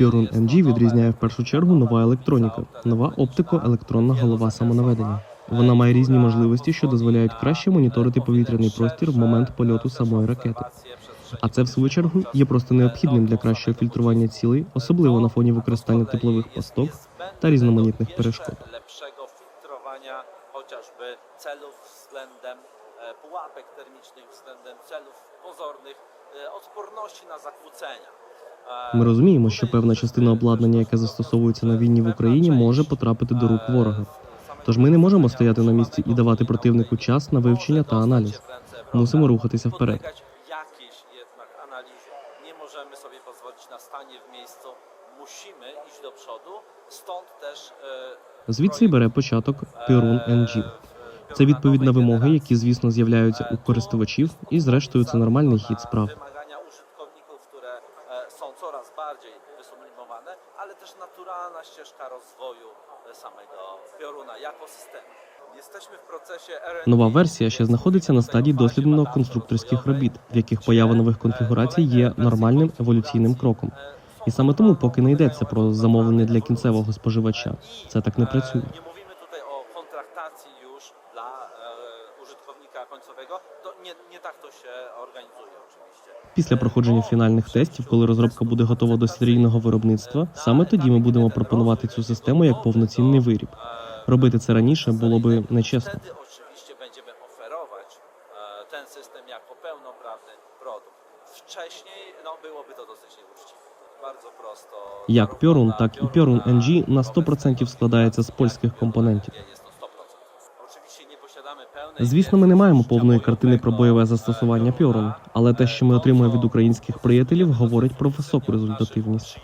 NG nowe відрізняє в першу чергу нова електроніка, нова оптико-електронна голова самонаведення. Вона має різні можливості, що дозволяють краще моніторити повітряний простір в момент польоту самої ракети. А це в свою чергу є просто необхідним для кращого фільтрування цілей, особливо на фоні використання теплових посток та різноманітних перешкод. e, pułapek termicznych, względem celów pozornych, e, odporności na zakłócenia. Ми розуміємо, що певна частина обладнання, яке застосовується на війні в Україні, може потрапити до рук ворога. Тож ми не можемо стояти на місці і давати противнику час на вивчення та аналіз. Мусимо рухатися вперед. Nie możemy sobie pozwolić na stanie w miejscu. Musimy iść do przodu. Stąd też Звідси бере початок Purun NG. Це відповідь на вимоги, які, звісно, з'являються у користувачів, і зрештою це нормальний хід справ. Нова версія ще знаходиться на стадії дослідно-конструкторських робіт, в яких поява нових конфігурацій є нормальним еволюційним кроком. І саме тому, поки не йдеться про замовлення для кінцевого споживача, це так не працює. Tak to się organizuje oczywiście. Після проходження фінальних тестів, коли розробка буде готова до серійного виробництва, саме тоді ми будемо пропонувати цю систему як повноцінний виріб. Робити це раніше було би нечесно. Wtedy oczywiście będziemy oferować e, ten system jako pełnoprawny produkt. Wcześniej no, byłoby to dosyć nieuczciwe. Bardzo prosto. Як dla так і Piorun NG на wobec 100% складається з польських компонентів. Jest to 100%. Oczywiście nie posiadamy pełnej Звісно, ми не маємо повної картини про бойове застосування Piorun, але те, що ми отримуємо від українських приятелів, говорить про високу результативність.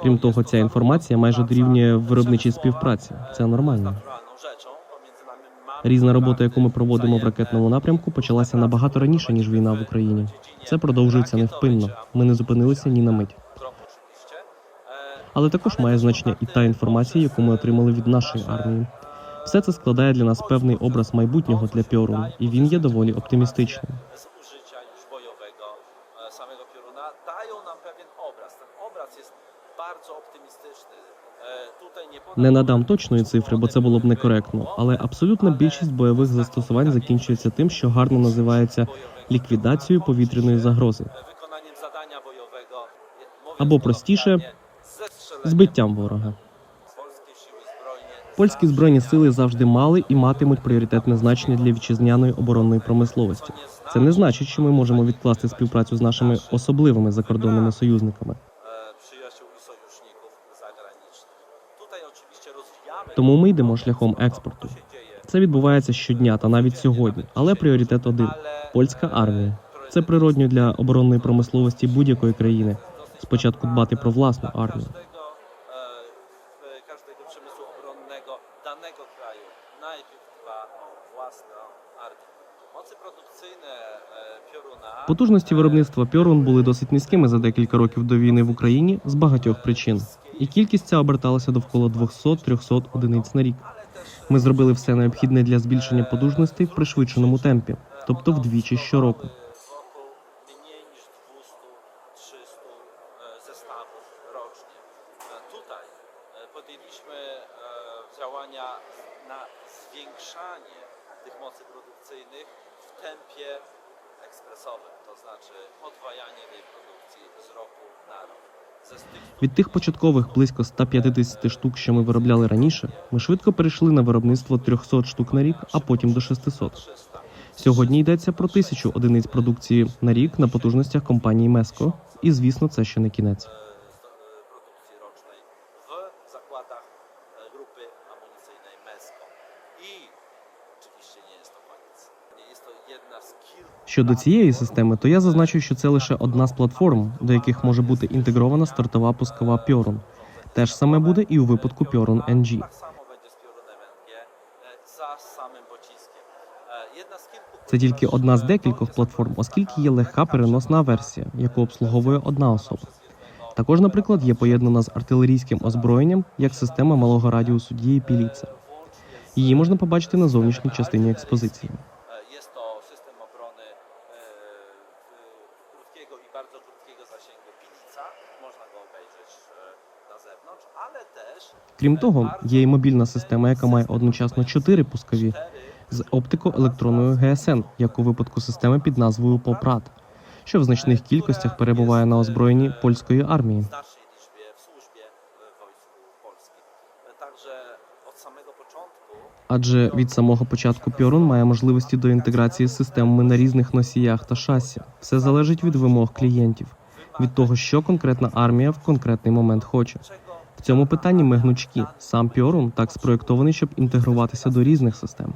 Крім того, ця інформація майже дорівнює виробничій співпраці. Це нормально. Різна робота, яку ми проводимо в ракетному напрямку, почалася набагато раніше ніж війна в Україні. Це продовжується невпинно. Ми не зупинилися ні на мить. Але також має значення і та інформація, яку ми отримали від нашої армії. Все це складає для нас певний образ майбутнього для Піорун, і він є доволі оптимістичним. Не надам точної цифри, бо це було б некоректно. Але абсолютна більшість бойових застосувань закінчується тим, що гарно називається ліквідацією повітряної загрози або простіше збиттям ворога. Польські збройні сили завжди мали і матимуть пріоритетне значення для вітчизняної оборонної промисловості. Це не значить, що ми можемо відкласти співпрацю з нашими особливими закордонними союзниками. Тому ми йдемо шляхом експорту. Це відбувається щодня та навіть сьогодні. Але пріоритет один польська армія. Це природньо для оборонної промисловості будь-якої країни. Спочатку дбати про власну армію. Потужності виробництва Пьорун були досить низькими за декілька років до війни в Україні з багатьох причин. І кількість ця оберталася довкола 200-300 одиниць на рік. Ми зробили все необхідне для збільшення потужностей в пришвидшеному темпі, тобто вдвічі щороку. wokół mniej niż 200-300 zestawów rocznie. Tutaj podjęliśmy działania na zwiększanie tych mocy produkcyjnych tempie ekspresowym, to znaczy podwajanie tej produkcji z roku na rok. Від тих початкових близько 150 штук, що ми виробляли раніше, ми швидко перейшли на виробництво 300 штук на рік, а потім до 600. Сьогодні йдеться про тисячу одиниць продукції на рік на потужностях компанії Меско. І звісно, це ще не кінець. e, sto- e, produkcji rocznej w Щодо цієї системи, то я зазначу, що це лише одна з платформ, до яких може бути інтегрована стартова пускова Pioron. Те ж саме буде і у випадку Pioron NG. Це тільки одна з декількох платформ, оскільки є легка переносна версія, яку обслуговує одна особа. Також, наприклад, є поєднана з артилерійським озброєнням як система малого радіусу дії Піліца. Її можна побачити на зовнішній частині експозиції. Крім того, є і мобільна система, яка має одночасно чотири пускові з оптико-електронною ГСН, як у випадку системи під назвою ПОПРАТ, що в значних кількостях перебуває на озброєнні польської армії. Адже від самого початку Пьорун має можливості до інтеграції з системами на різних носіях та шасі. Все залежить від вимог клієнтів, від того, що конкретна армія в конкретний момент хоче. В цьому питанні ми гнучкі. Сам Пьорун так спроєктований, щоб інтегруватися до різних систем.